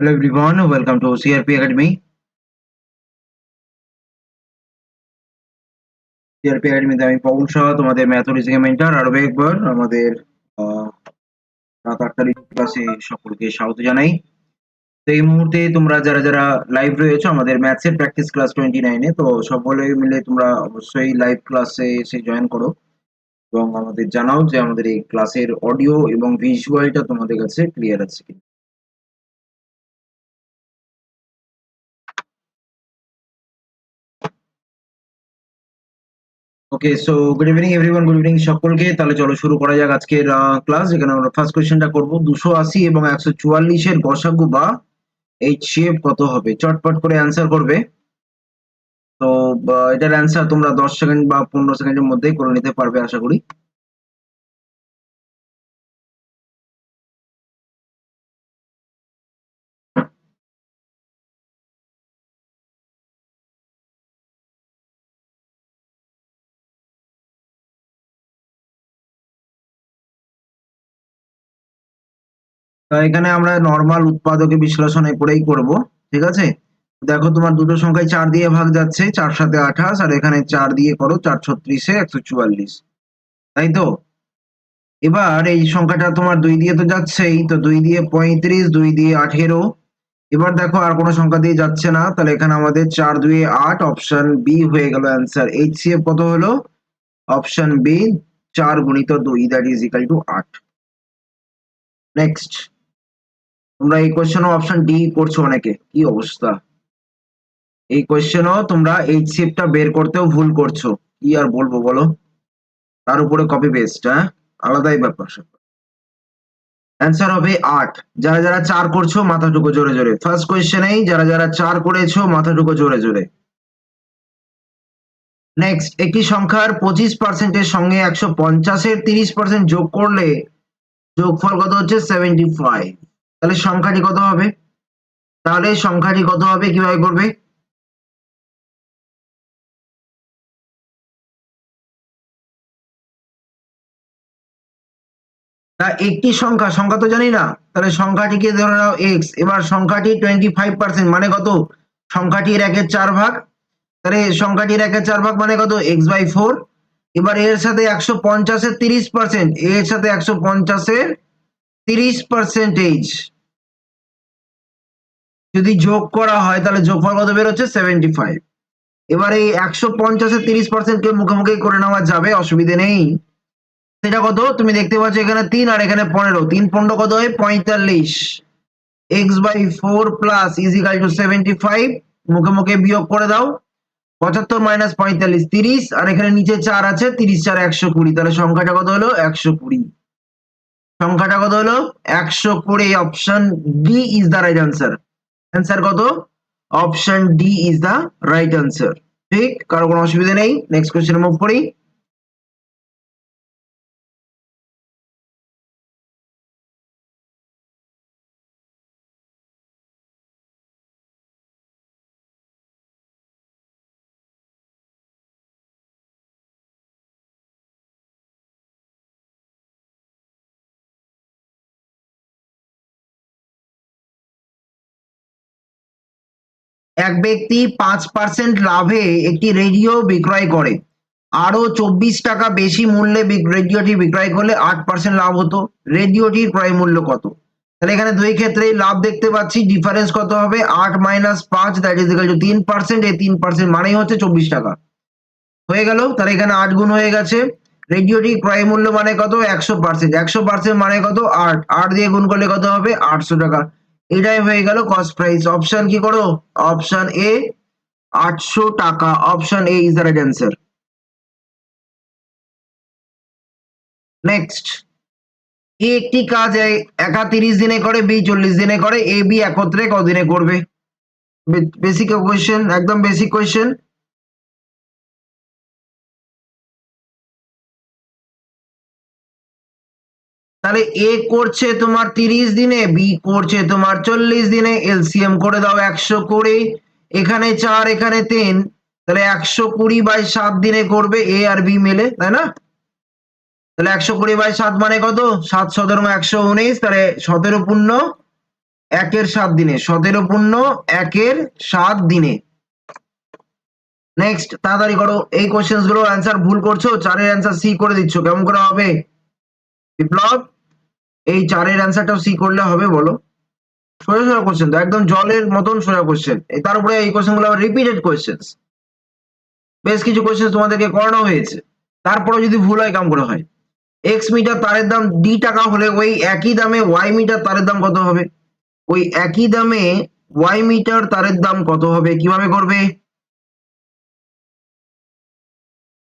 Hello everyone, welcome to CRP Academy. CRP Academy আমি পবন শাহ তোমাদের mathematics mentor আরও একবার আমাদের রাত আট তারিখ ক্লাসে সকলকে স্বাগত জানাই তো এই মুহূর্তে তোমরা যারা যারা লাইভ রয়েছো আমাদের ম্যাথসের প্র্যাকটিস ক্লাস টোয়েন্টি নাইনে তো সকলে মিলে তোমরা অবশ্যই লাইভ ক্লাসে এসে জয়েন করো এবং আমাদের জানাও যে আমাদের এই ক্লাসের অডিও এবং ভিজুয়ালটা তোমাদের কাছে ক্লিয়ার আছে কিনা okay so good evening everyone good evening সকলকে। তাহলে চলো শুরু করা যাক আজকের ক্লাস এখানে আমরা ফার্স্ট কোশ্চেনটা করব। দুশো আশি এবং একশো চুয়াল্লিশের গসাগু বা এইচ এইচসিএফ কত হবে? চটপট করে অ্যান্সার করবে। তো এটার অ্যান্সার তোমরা দশ সেকেন্ড বা পনেরো সেকেন্ডের মধ্যেই করে নিতে পারবে, আশা করি। তো এখানে আমরা নর্মাল উৎপাদকে বিশ্লেষণ করেই করব, ঠিক আছে? দেখো তোমার দুটো সংখ্যায় চার দিয়ে ভাগ যাচ্ছে, চার সাথে আঠাশ, আর এখানে চার দিয়ে করো, চার ছত্রিশে একশো চুয়াল্লিশ। তাই তো? এবার এই সংখ্যাটা তোমার দুই দিয়ে তো যাচ্ছেই, তো দুই দিয়ে পঁয়ত্রিশ, দুই দিয়ে আঠেরো। এবার দেখো আর কোনো সংখ্যা দিয়ে যাচ্ছে না, তাহলে এখানে আমাদের চার দুই আট অপশন বি হয়ে গেল অ্যান্সার এইচ সি এফ কত হলো? অপশন বি চার গুণিত দুই দ্যাট ইজ ইকাল টু আট। নেক্সট তোমরা এই কোয়েশ্চেনও অপশন ডি করছ অনেকে। কি অবস্থা? এই কোয়েশ্চেনও তোমরা এইচসিএফটা বের করতেও ভুল করছ। কি আর বলব বলো? তার উপরে কপি পেস্ট হ্যাঁ? আলাদাই ব্যাপার অ্যান্সার হবে আট। যারা যারা চার করছ, মাথাটুকু জোরে জোরে। ফার্স্ট কোয়েশ্চেনেই যারা যারা চার করেছ, মাথাটুকু জোরে জোরে। নেক্সট একটি সংখ্যার পঁচিশ পার্সেন্টের সঙ্গে একশো পঞ্চাশের তিরিশ পার্সেন্ট যোগ করলে, যোগফল কত হচ্ছে? সেভেন্টি ফাইভ তাহলে সংখ্যাটি কত হবে? তাহলে সংখ্যাটি কত হবে? কীভাবে করবে? তা একটি সংখ্যা সংখ্যা তো জানি না। তাহলে সংখ্যাটিকে ধরে নাও? এক্স এবার সংখ্যাটি টোয়েন্টি ফাইভ পার্সেন্ট মানে কত? সংখ্যাটির একের চার ভাগ। তাহলে সংখ্যাটির একের চার ভাগ মানে কত? এক্স বাই ফোর এবার এর সাথে একশো পঞ্চাশের তিরিশ পার্সেন্ট এর সাথে একশো পঞ্চাশের তিরিশ পার্সেন্টেজ যদি যোগ করা হয়, তাহলে যোগফল কত বেরোচ্ছে? সেভেন্টি ফাইভ এবার একশো পঞ্চাশের তিরিশ পার্সেন্ট কে মুখোমুখি করে নেওয়া যাবে, অসুবিধে নেই। সেটা কত? তুমি দেখতে পাচ্ছ এখানে তিন আর এখানে পনেরো। তিন পনেরো কত হয়? পঁয়তাল্লিশ। X by four plus equal to seventy five মুখে মুখে বিয়োগ করে দাও। পঁচাত্তর মাইনাস পঁয়তাল্লিশ, তিরিশ। আর এখানে নিচে চার আছে, তিরিশ চার একশো কুড়ি। তাহলে সংখ্যাটা কত হলো? একশো কুড়ি। সংখ্যাটা কত হলো? একশো কুড়ি। Option D is the right answer answer কত? Option D is the right answer ঠিক? কারও কোনো অসুবিধা নেই। নেক্সট কোয়েশ্চেন মুভ করি। এক ব্যক্তি পাঁচ পার্সেন্ট লাভে একটি রেডিও বিক্রয় করে। আরও চব্বিশ টাকা বেশি মূল্যে রেডিওটি বিক্রয় করলে আট পার্সেন্ট লাভ হতো। রেডিওটির ক্রয় মূল্য কত? তাহলে এখানে দুই ক্ষেত্রেই লাভ দেখতে পাচ্ছি ডিফারেন্স কত হবে? আট মাইনাস পাঁচ দ্যাট ইজ ইকাল টু তিন পার্সেন্ট এই তিন পার্সেন্ট মানেই হচ্ছে চব্বিশ টাকা। হয়ে গেল, তাহলে এখানে আট গুণ হয়ে গেছে। রেডিওটি ক্রয় মূল্য মানে কত? একশো পার্সেন্ট একশো পার্সেন্ট মানে কত? আট। আট দিয়ে গুণ করলে কত হবে? আটশো টাকা। এটাই হয়ে গেল কস্ট প্রাইস অপশন কি করো? অপশন এ আটশো টাকা। Option A is the right answer next A একটি কাজ একা তিরিশ দিনে করে, বি চল্লিশ দিনে করে, এ বি একত্রে কদিনে করবে? বেসিক কোয়েশ্চেন একদম বেসিক কোয়েশ্চেন তাহলে এ করছে তোমার তিরিশ দিনে বি করছে তোমার চল্লিশ দিনে এলসিএম করে দাও একশো করে এখানে চার, এখানে তিন, তাহলে একশো কুড়ি বাই সাত দিনে করবে এ আর বি মিলে, তাই না? তাহলে একশো কুড়ি বাই সাত মানে কত? সাত সতেরো একশো উনিশ, তাহলে সতেরো পূর্ণ একের সাত দিনে, সতেরো পূর্ণ একের সাত দিনে। নেক্সট তাড়াতাড়ি করো, এই কোশ্চেনগুলো অ্যান্সার ভুল করছ, চারের অ্যান্সার সি করে দিচ্ছ, কেমন করে হবে? বিপ্লব? এই চারের অ্যান্সারটাও সি করলে হবে, বলো। সোজা সোজা কোশ্চেন তো একদম জলের মতন সোজা কোশ্চেন তার উপরে এই কোশ্চেনগুলো রিপিটেড কোশ্চেন বেশ কিছু কোশ্চেন তোমাদেরকে করানো হয়েছে। তারপরে যদি ভুল হয়, কাম করে হয়। এক্স মিটার তারের দাম ডি টাকা হলে ওই একই দামে ওয়াই মিটার তারের দাম কত হবে? ওই একই দামে ওয়াই মিটার তারের দাম কত হবে? কীভাবে করবে?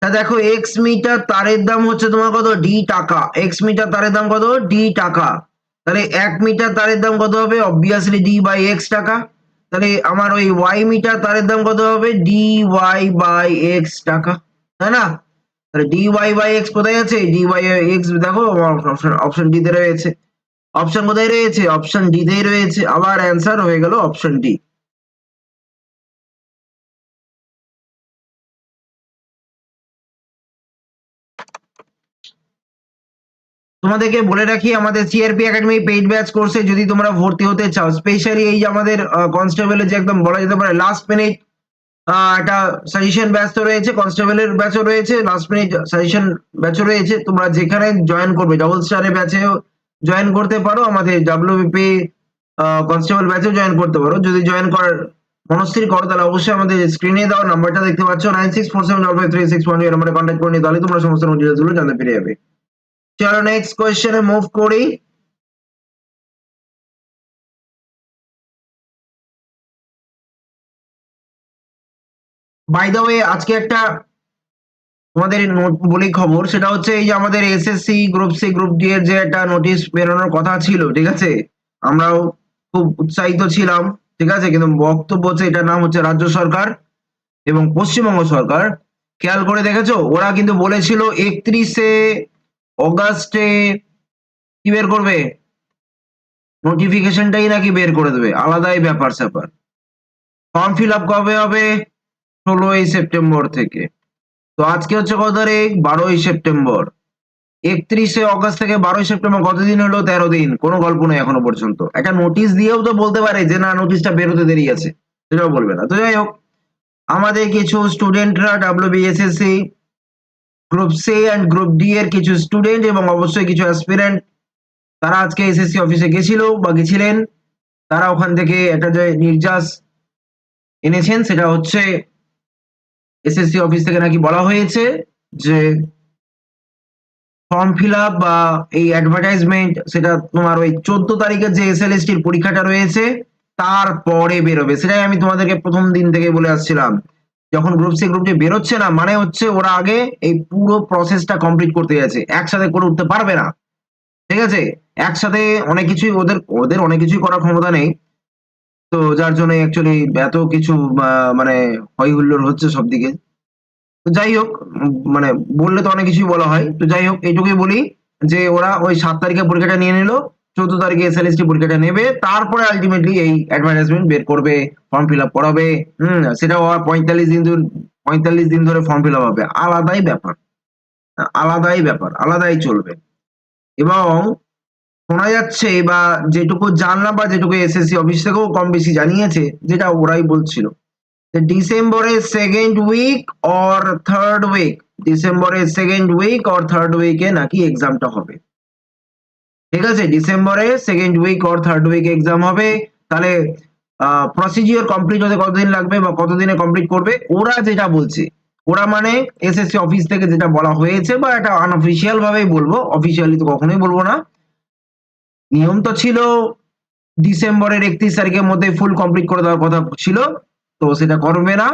তা দেখো এক্স মিটার তারের দাম হচ্ছে তোমার কত? ডি টাকা। এক্স মিটার তারের দাম কত? ডি টাকা। তাহলে এক মিটার তারের দাম কত হবে? অবভিয়াসলি ডি বাই এক্স টাকা। তাহলে আমার ওই ওয়াই মিটার তারের দাম কত হবে? ডি ওয়াই বাই এক্স টাকা। তাই না? তাহলে ডি ওয়াই বাই এক্স কোথায় আছে? ডি ওয়াই এক্স দেখো অপশন অপশন ডি তে রয়েছে। অপশন কোথায় রয়েছে? অপশন ডি তেই রয়েছে। আবার অ্যান্সার হয়ে গেল অপশন ডি তোমাদেরকে বলে রাখি, আমাদের সিআরপি একাডেমি পেইড ব্যাচ কোর্সে যদি তোমরা ভর্তি হতে চাও স্পেশালি এই যে আমাদের কনস্টেবলের যে একদম বলা যেতে পারে লাস্ট মিনিট একটা সাজেশন ব্যাচ তো রয়েছে কনস্টেবলের ব্যাচও রয়েছে লাস্ট মিনিট সাজেশন ব্যাচও রয়েছে, তোমরা যেখানে জয়েন করবে ডবল স্টারের ব্যাচেও জয়েন করতে পারো, আমাদের ডাব্লিউবিপি কনস্টেবল ব্যাচেও জয়েন করতে পারো, যদি জয়েন করার মনস্থির করো, তাহলে অবশ্যই আমাদের স্ক্রিনে দেওয়া নাম্বারটা দেখতে পাচ্ছ nine six four seven double three six one নাম্বারে কন্ট্যাক্ট করে নিয়ে তাহলে তোমরা সমস্ত ডিটেলসগুলো জানতে পেরে যাবে। চলো নেক্সট কোয়েশ্চেনে মুভ করি বাই দ্য ওয়ে আজকে একটা আমাদের বলি খবর, সেটা হচ্ছে এই যে আমাদের SSC group C group D এর যে একটা নোটিশ বেরোনোর কথা ছিল, ঠিক আছে? আমরাও খুব উৎসাহিত ছিলাম, ঠিক আছে? কিন্তু বক্তব্য হচ্ছে এটার নাম হচ্ছে রাজ্য সরকার এবং পশ্চিমবঙ্গ সরকার। খেয়াল করে দেখেছ? ওরা কিন্তু বলেছিল একত্রিশে অগাস্টে কি বের করবে? নোটিফিকেশনটাই নাকি বের করে দেবে। আলাদাই ব্যাপার স্যাপার। ফর্ম ফিল আপ কবে হবে? ষোলোই সেপ্টেম্বর থেকে। তো আজকে হচ্ছে কত তারিখ? বারোই সেপ্টেম্বর। একত্রিশে অগস্ট থেকে বারোই সেপ্টেম্বর কতদিন হলো? তেরো দিন। কোনো গল্প নেই এখনও পর্যন্ত। একটা নোটিশ দিয়েও তো বলতে পারে যে, না নোটিশটা বেরোতে দেরি আছে। সেটাও বলবে না। তো যাই হোক, আমাদের কিছু স্টুডেন্টরা WBSSC group C and group D এর কিছু স্টুডেন্ট এবং অবশ্যই কিছু অ্যাসপিরেন্ট তারা আজকে এসএসসি অফিসে গেছিল বা গেছিলেন তারা ওখান থেকে একটা যে নির্যাস এনেছেন, সেটা হচ্ছে এসএসসি অফিস থেকে নাকি বলা হয়েছে যে ফর্ম ফিল আপ বা এই অ্যাডভার্টাইজমেন্ট সেটা তোমার ওই চোদ্দ তারিখের যে এসএলএসটির পরীক্ষাটা রয়েছে, তারপরে বেরোবে। সেটাই আমি তোমাদেরকে প্রথম দিন থেকে বলে আসছিলাম। যখন গ্রুপ সি গ্রুপ বেরোচ্ছে না মানে হচ্ছে ওরা আগে এই পুরো প্রসেসটা কমপ্লিট করতে যাচ্ছে। একসাথে করে উঠতে পারবে না। ঠিক আছে? একসাথে অনেক কিছুই ওদের ওদের অনেক কিছুই করার ক্ষমতা নেই। তো যার জন্য অ্যাকচুয়ালি এত কিছু মানে হই হুল্লোড় হচ্ছে সব দিকে তো যাই হোক মানে বললে তো অনেক কিছুই বলা হয়। তো যাই হোক, এইটুকুই বলি যে ওরা ওই সাত তারিখে পরীক্ষাটা নিয়ে নিল। চোদ্দ তারিখে এসএলএসটি পরীক্ষাটা নেবে, তারপরে আলটিমেটলি এই অ্যাডভার্টাইজমেন্ট বের করবে ফর্ম ফিল আপ করাবে, হম আবার পঁয়তাল্লিশ দিন পঁয়তাল্লিশ দিন ধরে ফর্ম ফিল আপ হবে। আলাদাই ব্যাপার। আলাদাই ব্যাপার, আলাদাই চলবে। এবং শোনা যাচ্ছে বা যেটুকু জানলাম বা যেটুকু এসএসসি অফিস থেকেও কম বেশি জানিয়েছে, যেটা ওরাই বলছিল ডিসেম্বরের second week or third week ডিসেম্বরের সেকেন্ড উইক অর থার্ড উইকে নাকি এক্সামটা হবে। ঠিক আছে? ডিসেম্বরে second week or third week exam হবে। তাহলে প্রসিজিওর কমপ্লিট হতে কতদিন লাগবে বা কতদিনে কমপ্লিট করবে? ওরা যেটা বলছে, ওরা মানে এসএসসি অফিস থেকে যেটা বলা হয়েছে বা এটা আনঅফিসিয়াল ভাবেই বলব অফিসিয়ালি তো কখনোই বলব না। নিয়ম তো ছিল ডিসেম্বরের একত্রিশ তারিখের মধ্যে ফুল কমপ্লিট করে দেওয়ার কথা ছিল, তো সেটা করবে না।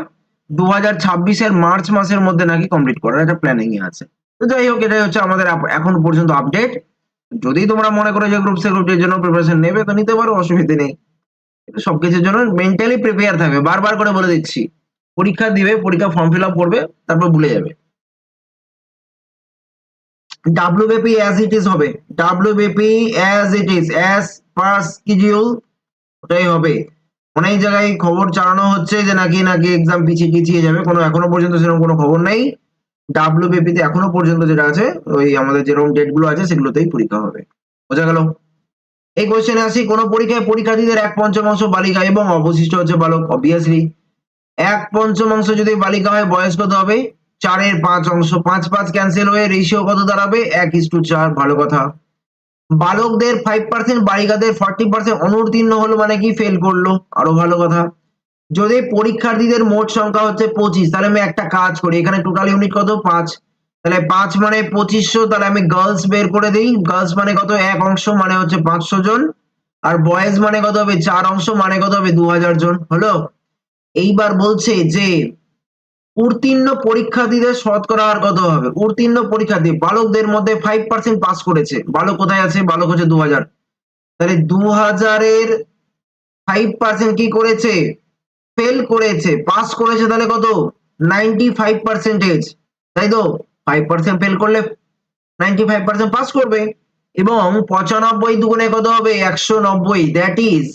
দু হাজার ছাব্বিশের মার্চ মাসের মধ্যে নাকি কমপ্লিট করার একটা প্ল্যানিং আছে। তো যাই হোক, এটাই হচ্ছে আমাদের এখন পর্যন্ত আপডেট যদি তোমরা মনে করো যে গ্রুপ সি গ্রুপ জন্য প্রিপারেশন নেবে, তো নিতে পারো, অসুবিধা নেই। সবকিছুর জন্য মেন্টালি প্রিপেয়ার থাকবে। বারবার করে বলে দিচ্ছি। পরীক্ষা দিবে, পরীক্ষা ফর্ম ফিল আপ করবে, তারপর ভুলে যাবে। ডাব্লিউবিপি অ্যাজ ইট ইজ হবে। WBP as it is as per schedule ওটাই হবে। অনেক জায়গায় খবর চালানো হচ্ছে যে নাকি নাকি এক্সাম পিছিয়ে পিছিয়ে যাবে। কোনো এখনও পর্যন্ত সেরকম কোনো খবর নেই। ডাব্লিউবিপি তে এখনও পর্যন্ত যেটা আছে, ওই আমাদের যেরকম ডেটগুলো আছে, সেগুলোতেই পরীক্ষা হবে। বোঝা গেল? এই কোশ্চেনে আসি, কোন পরীক্ষায় পরীক্ষার্থীদের এক পঞ্চমাংশ বালিকা এবং অবশিষ্ট হচ্ছে বালক অবভিয়াসলি এক পঞ্চমাংশ যদি বালিকা হয়, বয়স কত হবে? চারের পাঁচ অংশ, পাঁচ পাঁচ ক্যান্সেল হয়ে রেশিও কত দাঁড়াবে? এক ইস টু চার, ভালো কথা। বালকদের ফাইভ পার্সেন্ট বালিকাদের ফর্টি পার্সেন্ট অনুত্তীর্ণ হলো মানে কি? ফেল করল। আরও ভালো কথা। যদি পরীক্ষার্থীদের মোট সংখ্যা হচ্ছে পঁচিশ, তাহলে আমি একটা কাজ করি। এখানে টোটাল ইউনিট কত? পাঁচ। তাহলে পাঁচ মানে পঁচিশশো, তাহলে আমি গার্লস বের করে দিই। গার্লস মানে কত? এক অংশ মানে হচ্ছে পাঁচশো জন। আর বয়েজ মানে কত হবে? চার অংশ মানে কত হবে? দু হাজার জন। হলো? এইবার বলছে যে উত্তীর্ণ পরীক্ষার্থীদের শতকরা হার কত হবে? উত্তীর্ণ পরীক্ষার্থী, বালকদের মধ্যে ফাইভ পার্সেন্ট পাস করেছে। বালক কোথায় আছে? বালক হচ্ছে দু হাজার তাহলে দু হাজারের ফাইভ পার্সেন্ট কি করেছে? ফেল করেছে পাস করেছে তাহলে কত? নাইনটি ফাইভ পার্সেন্টেজ তাই তো? ফাইভ পার্সেন্ট ফেল করলে নাইনটি ফাইভ পার্সেন্ট পাস করবে। এবং পঁচানব্বই দুগুণে কত হবে? একশো নব্বই দ্যাট ইজ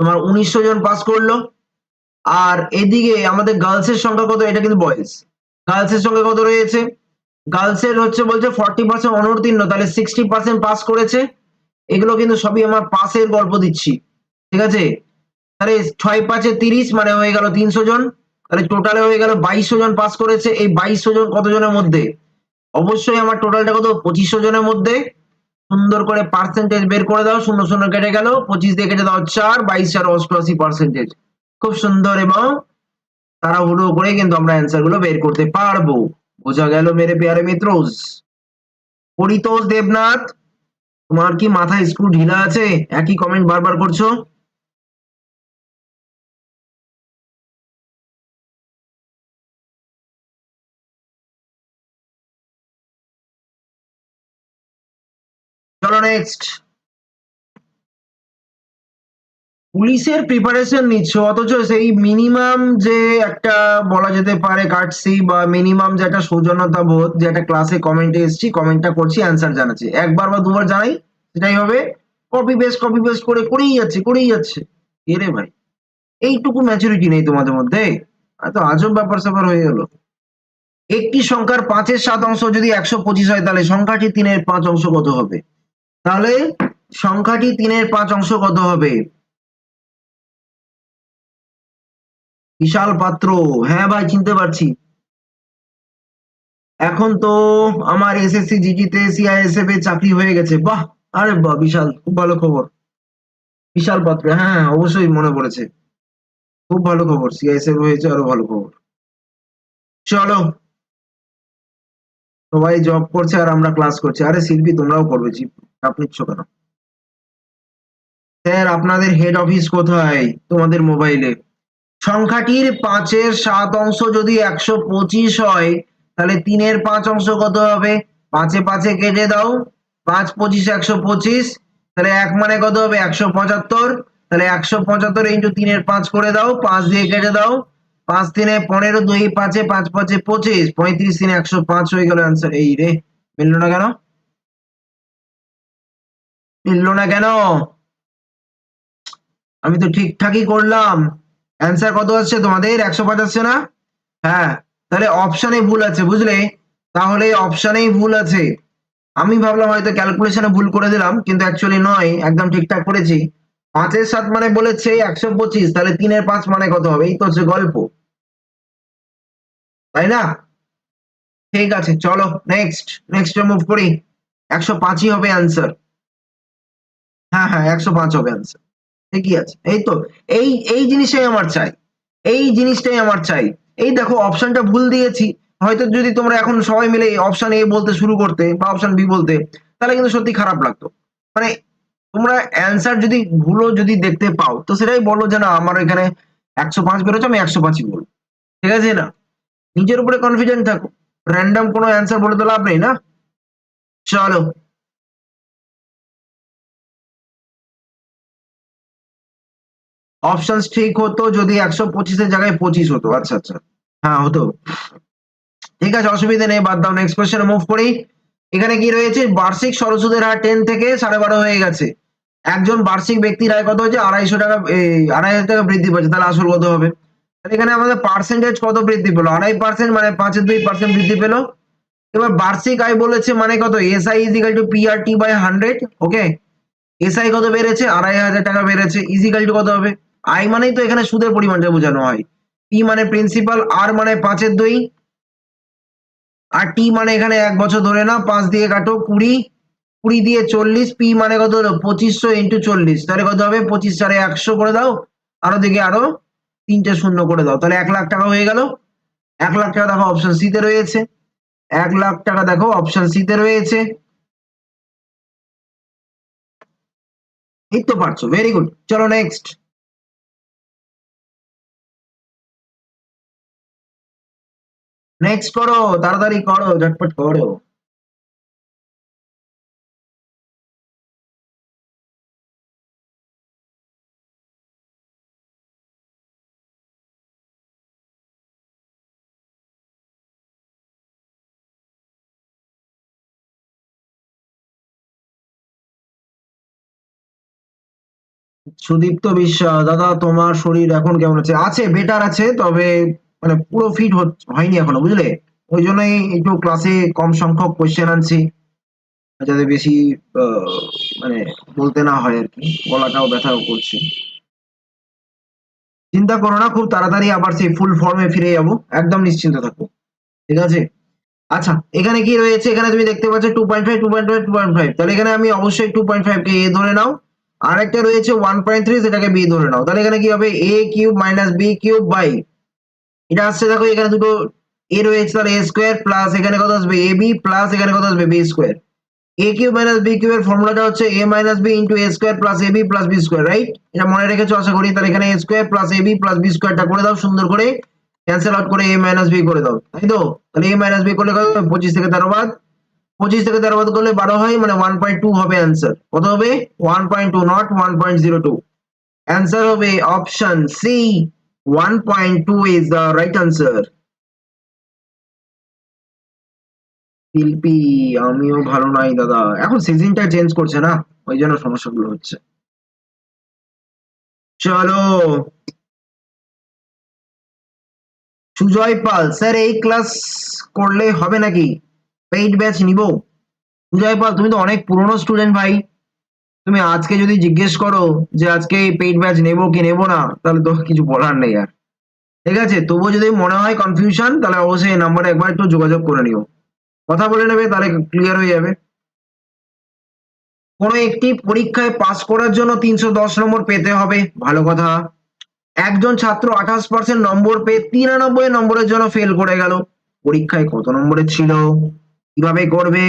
তোমার উনিশশো জন পাস করল। আর এদিকে আমাদের গার্লসের সংখ্যা কত? এটা কিন্তু বয়েজ গার্লসের সংখ্যা কত রয়েছে? গার্লসের হচ্ছে বলছে ফর্টি পার্সেন্ট অনুত্তীর্ণ, তাহলে সিক্সটি পার্সেন্ট পাস করেছে। এগুলো কিন্তু সবই আমার পাসের গল্প দিচ্ছি, ঠিক আছে? তাহলে ছয় পাঁচে তিরিশ মানে হয়ে গেল তিনশো জন। তাহলে টোটালে হয়ে গেল বাইশশো জন পাস করেছে। এই বাইশশো জন কতজনের মধ্যে? অবশ্যই আমার টোটালটা কত? পঁচিশশো জনের মধ্যে। সুন্দর করে পার্সেন্টেজ বের করে দাও, শূন্য শূন্য কেটে গেল। পঁচিশ দিয়ে কেটে দাও চার, বাইশ চার অষ্টআশি পার্সেন্টেজ খুব সুন্দর এবং তাড়াহুড়ো করে কিন্তু আমরা অ্যান্সারগুলো বের করতে পারব। বোঝা গেল মেরে পেয়ারে মিত্রোস। পরিতোষ দেবনাথ, তোমার কি মাথায় স্ক্রু ঢিলা আছে? একই কমেন্ট বারবার করছ। চলো নেক্সট পুলিশের প্রিপারেশন নিচ্ছ, অথচ সেই মিনিমাম যে একটা বলা যেতে পারে কাটসি বা মিনিমাম যে একটা সৌজন্যতা বোধ, যে একটা ক্লাসে কমেন্টে এসেছি কমেন্টটা করছি অ্যান্সার জানাচ্ছি। একবার বা দুবার জানাই, সেটাই হবে। কপি পেস্ট কপি পেস্ট করে, করেই যাচ্ছে করেই যাচ্ছে। এ রে ভাই, এইটুকু ম্যাচুরিটি নেই তোমাদের মধ্যে? এত আজব ব্যাপার স্যাপার হয়ে গেল। একটি সংখ্যার পাঁচের সাত অংশ যদি একশো পঁচিশ হয়, তাহলে সংখ্যাটি তিনের পাঁচ অংশ কত হবে? তাহলে সংখ্যাটি তিনের পাঁচ অংশ কত হবে? বিশাল পাত্র। হ্যাঁ ভাই চিনতে পারছি। এখন তো আমার এসএসসি জিজিতে সিআইএসএফ এ চাকরি হয়ে গেছে। বাহ! আরে বাহ বিশাল খুব ভালো খবর। বিশাল পাত্র হ্যাঁ হ্যাঁ, অবশ্যই মনে পড়েছে। খুব ভালো খবর সিআইএসএফ হয়েছে আরও ভালো খবর। চলো। সবাই জব করছে আর আমরা ক্লাস করছি। আরে শিল্পী তোমরাও করবে চিপ নিচ্ছ কেন? স্যার, আপনাদের হেড অফিস কোথায়? তোমাদের মোবাইলে সংখ্যাটির পাঁচের সাত অংশ যদি একশো পঁচিশ হয়, তাহলে তিনের পাঁচ অংশ কত হবে? পাঁচে পাঁচে কেটে দাও। পাঁচ পঁচিশ, একশো পঁচিশ। তাহলে এক মানে কত হবে? একশো পঁচাত্তর। তাহলে একশো পঁচাত্তর ইন্টু তিনের পাঁচ করে দাও। পাঁচ দিয়ে কেটে দাও। পাঁচ তিনে পনেরো, দুই পাঁচে পাঁচ, পাঁচে পঁচিশ। পঁয়ত্রিশ তিনে একশো পাঁচ হয়ে গেল অ্যান্সার এই রে, মিললো না কেন? মিললো না কেন? আমি তো ঠিকঠাকই করলাম। অ্যান্সার কত আসছে তোমাদের? একশো পাঁচ আসছে না? হ্যাঁ তাহলে অপশনে ভুল আছে, বুঝলে? তাহলে অপশনেই ভুল আছে। আমি ভাবলাম হয়তো ক্যালকুলেশনে ভুল করে দিলাম, কিন্তু অ্যাকচুয়ালি নয়, একদম ঠিকঠাক করেছি। পাঁচের সাত মানে বলেছে একশো পঁচিশ, তাহলে তিনের পাঁচ মানে কত হবে? এই তো হচ্ছে গল্প। তাই না? ঠিক আছে, চলো নেক্সট নেক্সট মুভ করি। একশো পাঁচই হবে অ্যান্সার হ্যাঁ হ্যাঁ একশো পাঁচ হবে অ্যান্সার ঠিকই আছে। এই তো, এই এই জিনিসটাই আমার চাই। এই জিনিসটাই আমার চাই। এই দেখো অপশনটা ভুল দিয়েছি। হয়তো যদি তোমরা এখন সবাই মিলে অপশন এ বলতে শুরু করতে বা অপশন বি বলতে, তাহলে কিন্তু সত্যি খারাপ লাগতো। মানে তোমরা অ্যান্সার যদি, ভুলও যদি দেখতে পাও, তো সেটাই বলো যে না, আমার এখানে একশো পাঁচ বেরোচ্ছে, আমি একশো পাঁচই বলব। ঠিক আছে না? নিজের উপরে কনফিডেন্ট থাকো। র্যান্ডম কোনো অ্যান্সার বলে তো লাভ নেই না? চলো। অপশনস ঠিক হতো যদি একশো পঁচিশের জায়গায় পঁচিশ হতো। আচ্ছা আচ্ছা। হ্যাঁ হতো। ঠিক আছে, অসুবিধা নেই, বাদ দাও নেক্সট কোয়েশ্চেন মুভ করি। এখানে কি রয়েছে? বার্ষিক সরস্বতীর হার টেন থেকে সাড়ে বারো হয়ে গেছে। একজন বার্ষিক ব্যক্তির আয় কত হয়েছে? আড়াইশো টাকা আড়াই হাজার টাকা বৃদ্ধি পাচ্ছে। তাহলে আসল কত হবে? তাহলে এখানে আমাদের পার্সেন্টেজ কত বৃদ্ধি পেল? আড়াই পার্সেন্ট মানে পাঁচের দুই পার্সেন্ট বৃদ্ধি পেল। এবার বার্ষিক আয় বলেছে মানে কত? S I equal to PRT by hundred okay SI কত বেড়েছে? আড়াই হাজার টাকা বেড়েছে। ইজিক্যাল টু কত হবে? আই মানেই তো এখানে সুদের পরিমাণটা বোঝানো হয়। পি মানে প্রিন্সিপাল আর মানে পাঁচের দুই। আর টি মানে এখানে এক বছর ধরে না, পাঁচ দিয়ে কাটো, কুড়ি। কুড়ি দিয়ে চল্লিশ, পি মানে কত হলো? পঁচিশশো ইন্টু চল্লিশ। তাহলে কত হবে? পঁচিশ সাড়ে একশো করে দাও। আরও দিকে আরও তিনটে শূন্য করে দাও। তাহলে এক লাখ টাকা হয়ে গেল। এক লাখ টাকা দেখো অপশন সিতে রয়েছে। এক লাখ টাকা দেখো অপশন সিতে রয়েছে। এই তো পারছ। ভেরি গুড চলো নেক্সট নেক্সট করো, তাড়াতাড়ি করো, ঝটপট করো। সুদীপ্ত বিশ্বাস, দাদা তোমার শরীর এখন কেমন আছে? আছে বেটার আছে, তবে মানে পুরো ফিট হয়নি এখনও, বুঝলে? ওই জন্যই একটু ক্লাসে কম সংখ্যক কোয়েশ্চেন আনছি। যাতে বেশি মানে বলতে না হয় আর কি, গলাটাও ব্যথাও করছে। চিন্তা করো না, খুব তাড়াতাড়ি আবার সেই ফুল ফর্মে ফিরে যাব, একদম নিশ্চিন্ত থাকো ঠিক আছে? আচ্ছা এখানে কি রয়েছে? এখানে তুমি দেখতে পাচ্ছ two point five two point five two point five তাহলে এখানে আমি অবশ্যই টু পয়েন্ট ফাইভ কে এ ধরে নাও। আর একটা রয়েছে ওয়ান পয়েন্ট থ্রি সেটাকে বি ধরে নাও। তাহলে এখানে কি হবে? A cube minus B cube by এটা আসছে দেখো, এখানে দুটো এ রয়েছে, তাহলে এ স্কোয়ার প্লাস এখানে কত আসবে? এ বি প্লাস এখানে কত আসবে? B square A cube minus B কিউবের ফর্মুলাটা হচ্ছে A minus B into A square plus A B plus B square right এটা মনে রেখেছো, আশা করি। তাহলে এখানে A square plus A B plus B স্কোয়ারটা করে দাও, সুন্দর করে। ক্যান্সেল আউট করে এ মাইনাস বি করে দাও, তাই তো? তাহলে এ মাইনাস বি করলে কত? পঁচিশ থেকে তেরো বাদ। পঁচিশ থেকে তেরো বাদ করলে বারো হয় মানে ওয়ান পয়েন্ট টু হবে অ্যান্সার কত হবে? One point two not one point zero two answer হবে option C one point two is the right answer শিল্পী আমিও ভালো নাই, দাদা। এখন সিজনটা চেঞ্জ করছে না, ওই জন্য সমস্যাগুলো হচ্ছে। চলো। সুজয় পাল, স্যার, এই ক্লাস করলে হবে নাকি? পেইড ব্যাচ নিব। সুজয় পাল, তুমি তো অনেক পুরনো স্টুডেন্ট ভাই। তুমি আজকে যদি জিজ্ঞেস করো যে আজকে পেইড ব্যাচ নেব কি নেব না, তাহলে তো কিছু বলার নেই আর। ঠিক আছে? তবুও যদি মনে হয় কনফিউশন তাহলে অবশ্যই এই নাম্বারে একবার একটু যোগাযোগ করে নিও। কথা বলে নেবে, তাহলে ক্লিয়ার হয়ে যাবে। কোনো একটি পরীক্ষায় পাস করার জন্য তিনশো দশ নম্বর পেতে হবে। ভালো কথা। একজন ছাত্র আঠাশ পার্সেন্ট নম্বর পেয়ে তিরানব্বই নম্বরের জন্য ফেল করে গেল। পরীক্ষায় কত নম্বরে ছিল? কীভাবে করবে?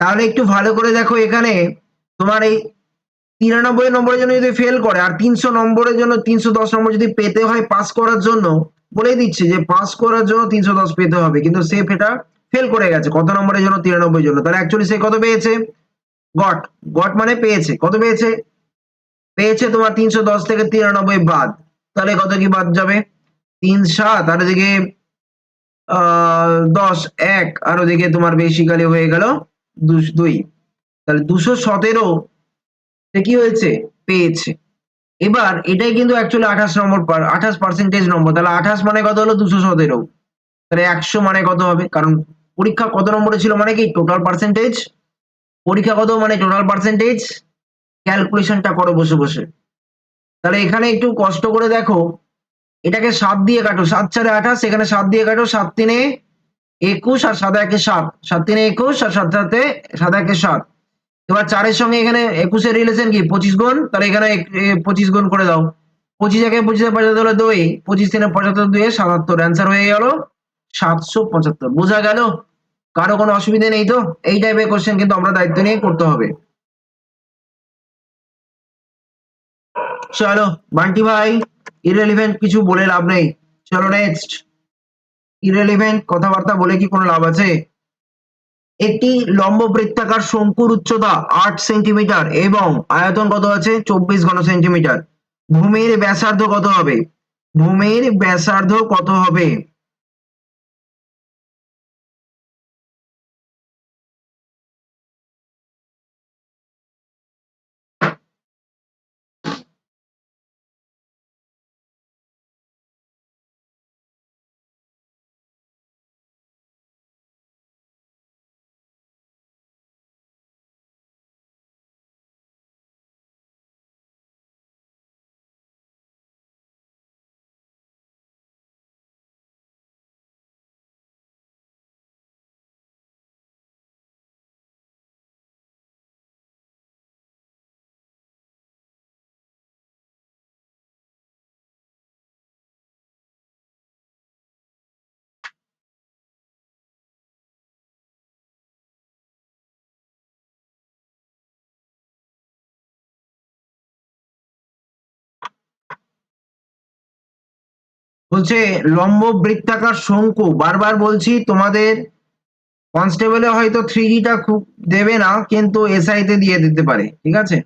তাহলে একটু ভালো করে দেখো এখানে তোমার এই তিরানব্বই নম্বরের জন্য যদি ফেল করে, আর তিনশো নম্বরের জন্য, তিনশো দশ নম্বর যদি পেতে হয় পাস করার জন্য বলে দিচ্ছে যে পাস করার জন্য তিনশো দশ পেতে হবে। কিন্তু সে এটা ফেল করে গেছে, কত নম্বরের জন্য? তিরানব্বই জন্য। তাহলে অ্যাকচুয়ালি সে কত পেয়েছে? গট। গট মানে পেয়েছে। কত পেয়েছে? পেয়েছে তোমার তিনশো দশ থেকে তিরানব্বই বাদ। তাহলে কত কি বাদ যাবে? তিন সাত, আর ওদিকে, আহ, দশ, এক, আর ওদিকে তোমার বেসিক্যালি হয়ে গেল দুই। তাহলে দুশো সতেরো সে কি হয়েছে? পেয়েছে। এবার এটাই কিন্তু অ্যাকচুয়ালি আঠাশ নম্বর আঠাশ পার্সেন্টেজ নম্বর তাহলে আঠাশ মানে কত হলো? দুশো সতেরো। তাহলে একশো মানে কত হবে? কারণ পরীক্ষা কত নম্বরে ছিল মানে কি? টোটাল পার্সেন্টেজ পরীক্ষা কত মানে টোটাল পার্সেন্টেজ ক্যালকুলেশনটা করো বসে বসে। তাহলে এখানে একটু কষ্ট করে দেখো। এটাকে সাত দিয়ে কাটো। সাত চারে আঠাশ, এখানে সাত দিয়ে কাটো, সাত তিনে একুশ আর সাত একে সাত। সাত তিনে একুশ আর সাত সাতে সাত একে সাত। এবার চারের সঙ্গে এখানে একুশের রিলেশন কি? পঁচিশ গুণ। তাহলে এখানে পঁচিশ গুণ করে দাও। পঁচিশ একে পঁচিশে পঁচাত্তর হলে দুই। পঁচিশ তিনে পঁচাত্তর দুয়ে সাতাত্তর। অ্যান্সার হয়ে গেল সাতশো পঁচাত্তর। বোঝা গেল? কারও কোনো অসুবিধা নেই তো? এই টাইপের কোশ্চেন কিন্তু আমরা দায়িত্ব নিয়ে করতে হবে। চলো, বান্টি ভাই ইরেলিভেন্ট কিছু বলে লাভ নেই। চলো নেক্সট ইরেলিভেন্ট কথাবার্তা বলে কি কোনো লাভ আছে? একটি লম্ব বৃত্তাকার শঙ্কুর উচ্চতা আট সেন্টিমিটার এবং আয়তন কত আছে? চব্বিশ ঘন সেন্টিমিটার। ভূমির ব্যাসার্ধ কত হবে? ভূমির ব্যাসার্ধ কত হবে? বলছে, লম্ব বৃত্তাকার শঙ্কু, বারবার বলছি তোমাদের কনস্টেবলে হয়তো থ্রি টা খুব দেবে না, কিন্তু এসআই তে দিয়ে দিতে পারে, ঠিক আছে?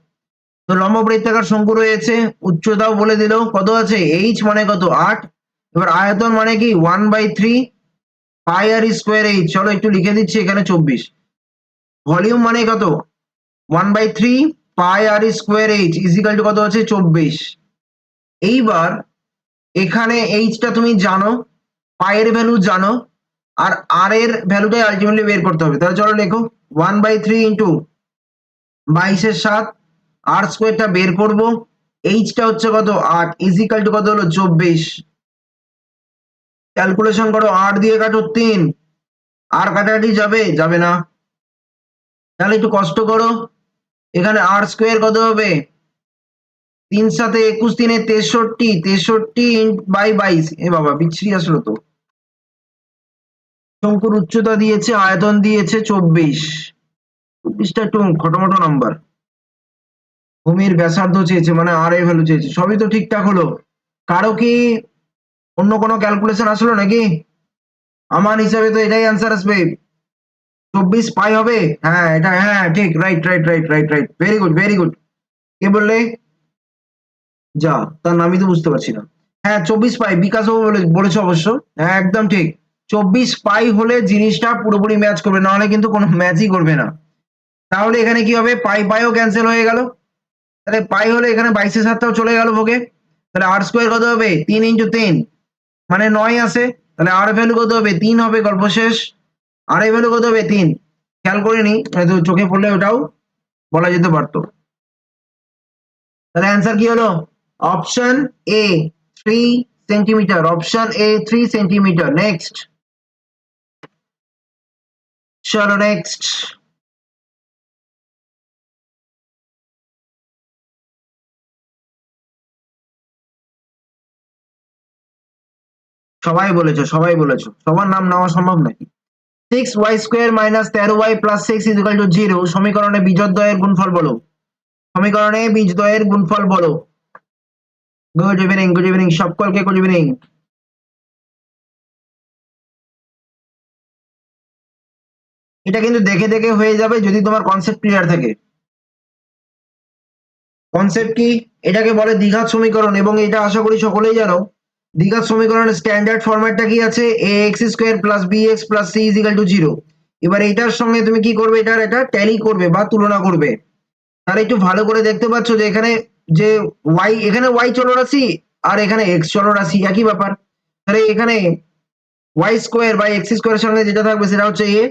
তো লম্ব বৃত্তাকার শঙ্কু রয়েছে, উচ্চতাও বলে দিল, কত আছে? এইচ মানে কত? আট। এবার আয়তন মানে কি? One by three pi square H চলো একটু লিখে দিচ্ছি এখানে চব্বিশ। ভলিউম মানে কত? One by three pi R square H equal to কত আছে? চব্বিশ। এইবার এখানে এইচটা তুমি জানো পায়ের ভ্যালু জানো, আর আর এর ভ্যালুটাই আলটিমেটলি বের করতে হবে। তাহলে চলো লেখো ওয়ান বাই থ্রি ইন্টু বাইশের সাত আর স্কোয়ারটা বের করব এইচটা হচ্ছে কত? আট ইজিক্যাল টু কত হলো? চব্বিশ। ক্যালকুলেশন করো, আট দিয়ে কাটো তিন আর কাটাকাটি যাবে? যাবে না। তাহলে একটু কষ্ট করো, এখানে আর স্কোয়ার কত হবে? তিন সাথে একুশ, তিনে তেষট্টি তেষট্টি বাই বাইশ। এ বাবা, বিচ্ছিরি আসলো তো। শঙ্কুর উচ্চতা দিয়েছে, আয়তন দিয়েছে চব্বিশ। চব্বিশটা একটু খটোমটো নাম্বার। ভূমির ব্যাসার্ধ চেয়েছে মানে আর এ ভ্যালু চেয়েছে। সবই তো ঠিকঠাক হলো। কারও কি অন্য কোনো ক্যালকুলেশন আসলো নাকি? আমার হিসাবে তো এটাই অ্যান্সার আসবে। চব্বিশ পাই হবে? হ্যাঁ এটা হ্যাঁ ঠিক right right right right right very good very good কে বললে? যা, তার নামই তো বুঝতে পারছি না। হ্যাঁ চব্বিশ পাই বিকাশও বলে বলেছে অবশ্য। হ্যাঁ একদম ঠিক। চব্বিশ পাই হলে জিনিসটা পুরোপুরি ম্যাচ করবে, নাহলে কিন্তু কোনো ম্যাচই করবে না। তাহলে এখানে কি হবে? পাই পাইও ক্যান্সেল হয়ে গেল। তাহলে পাই হলে এখানে বাইশের সাতটাও চলে গেল ভোগে। তাহলে আর স্কোয়ার কত হবে? তিন ইন্টু তিন। মানে নয় আসে তাহলে আর ভ্যালু কত হবে? তিন হবে, গল্প শেষ। আর এই ভ্যালু কত হবে? তিন। খেয়াল করিনি চোখে পড়লে ওটাও বলা যেতে পারতো। তাহলে অ্যান্সার কি হলো? Option A three centimetre option A three centimetre next চলো নেক্সট সবাই বলেছ সবাই বলেছ। সবার নাম নেওয়া সম্ভব নাকি? সিক্স ওয়াই স্কোয়ার মাইনাস তেরো Y plus six equal to zero সমীকরণে বীজদ্বয়ের গুণফল বলো। সমীকরণে বীজদ্বয়ের গুণফল বলো। গুড ইভিনিং গুড ইভিনিং সকলকে গুড ইভিনিং এটা কিন্তু দেখে দেখে হয়ে যাবে যদি তোমার কনসেপ্ট ক্লিয়ার থাকে। কনসেপ্ট কি? এটাকে বলে দ্বিঘাত সমীকরণ এবং এটা আশা করি সকলেই জানো। দ্বিঘাত সমীকরণের স্ট্যান্ডার্ড ফরম্যাটটা কি আছে? A X square plus B X plus C equal to zero এবার এটার সঙ্গে তুমি কি করবে? এটার এটা ট্যালি করবে বা তুলনা করবে। তাহলে একটু ভালো করে দেখতে পাচ্ছ যে এখানে যে ওয়াই এখানে ওয়াই চলরাশি আর এখানে এক্স চলরাশি, একই ব্যাপার। তাহলে এখানে ওয়াই স্কোয়ার বা এক্স স্কোয়ারের সঙ্গে যেটা থাকবে সেটা হচ্ছে এ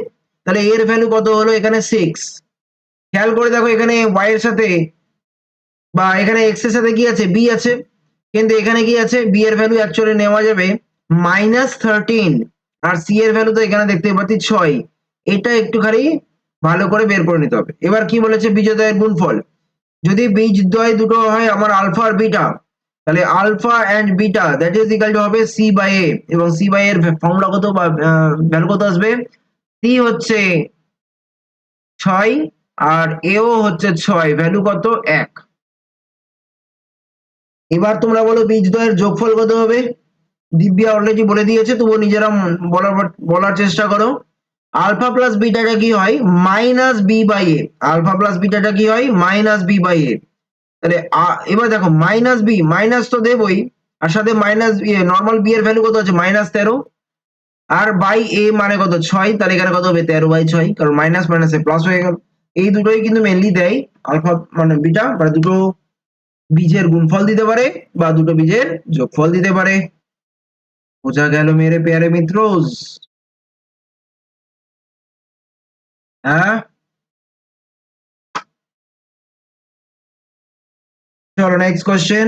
তাহলে এর ভ্যালু কত হলো? এখানে সিক্স খেয়াল করে দেখো, এখানে ওয়াই এর সাথে বা এখানে এক্সের সাথে কি আছে? বি আছে। কিন্তু এখানে কি আছে? বি এর ভ্যালু অ্যাকচুয়ালি নেওয়া যাবে মাইনাস থার্টিন আর সি এর ভ্যালু তো এখানে দেখতে পাচ্ছি ছয়। এটা একটুখানি ভালো করে বের করে নিতে হবে। এবার কি বলেছে? বীজদ্বয়ের গুণফল। যদি বীজদ্বয় দুটো হয় আমার আলফা আর বিটা, তাহলে alpha and beta that is equal to হবে সি বাই এ এবং সি বাই এর ফর্মুলা কত বা ভ্যালু কত আসবে? সি হচ্ছে ছয় আর এও হচ্ছে ছয় ভ্যালু কত? এক। এবার তোমরা বলো বীজদ্বয়ের যোগফল কত হবে? দিব্যা অলরেডি বলে দিয়েছে, তবুও নিজেরা বলার বলার চেষ্টা করো। আলফা প্লাস বিটাটা কি হয়? Minus B by A. Alpha plus বিটাটা কি হয়? Minus B by A. তাহলে এবার দেখো, মাইনাস বি, মাইনাস তো দেবই। আর সাথে মাইনাস বি নর্মাল বি এর ভ্যালু কত আছে? মাইনাস তেরো। আর বাই এ মানে কত? ছয়। তাহলে এখানে কত হবে? তেরো বাই ছয়। কারণ মাইনাস, মাইনাসে প্লাস হয়ে গেল। এই দুটোই কিন্তু মেনলি দেয় আলফা মানে বিটা মানে দুটো বীজের গুণফল দিতে পারে, বা দুটো বীজের যোগফল দিতে পারে। বোঝা গেল মেরে পেয়ারে মিত্র চলো নেক্সট কোশ্চেন